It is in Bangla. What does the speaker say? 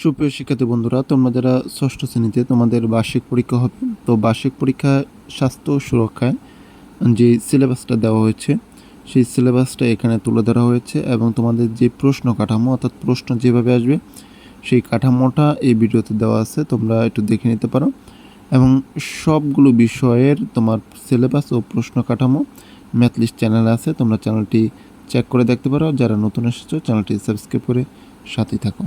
সুপ্রিয় শিক্ষার্থী বন্ধুরা, তোমরা যারা ষষ্ঠ শ্রেণীতে তোমাদের বার্ষিক পরীক্ষা হবে, তো বার্ষিক পরীক্ষা স্বাস্থ্য সুরক্ষায় যে সিলেবাসটা দেওয়া হয়েছে, সেই সিলেবাসটা এখানে তুলে ধরা হয়েছে এবং তোমাদের যে প্রশ্ন কাঠামো, অর্থাৎ প্রশ্ন যেভাবে আসবে, সেই কাঠামোটা এই ভিডিওতে দেওয়া আছে, তোমরা একটু দেখে নিতে পারো। এবং সবগুলো বিষয়ের তোমার সিলেবাস ও প্রশ্ন কাঠামো ম্যাথলিস্ট চ্যানেল আছে, তোমরা চ্যানেলটি চেক করে দেখতে পারো। যারা নতুন এসেছ, চ্যানেলটি সাবস্ক্রাইব করে সাথেই থাকো।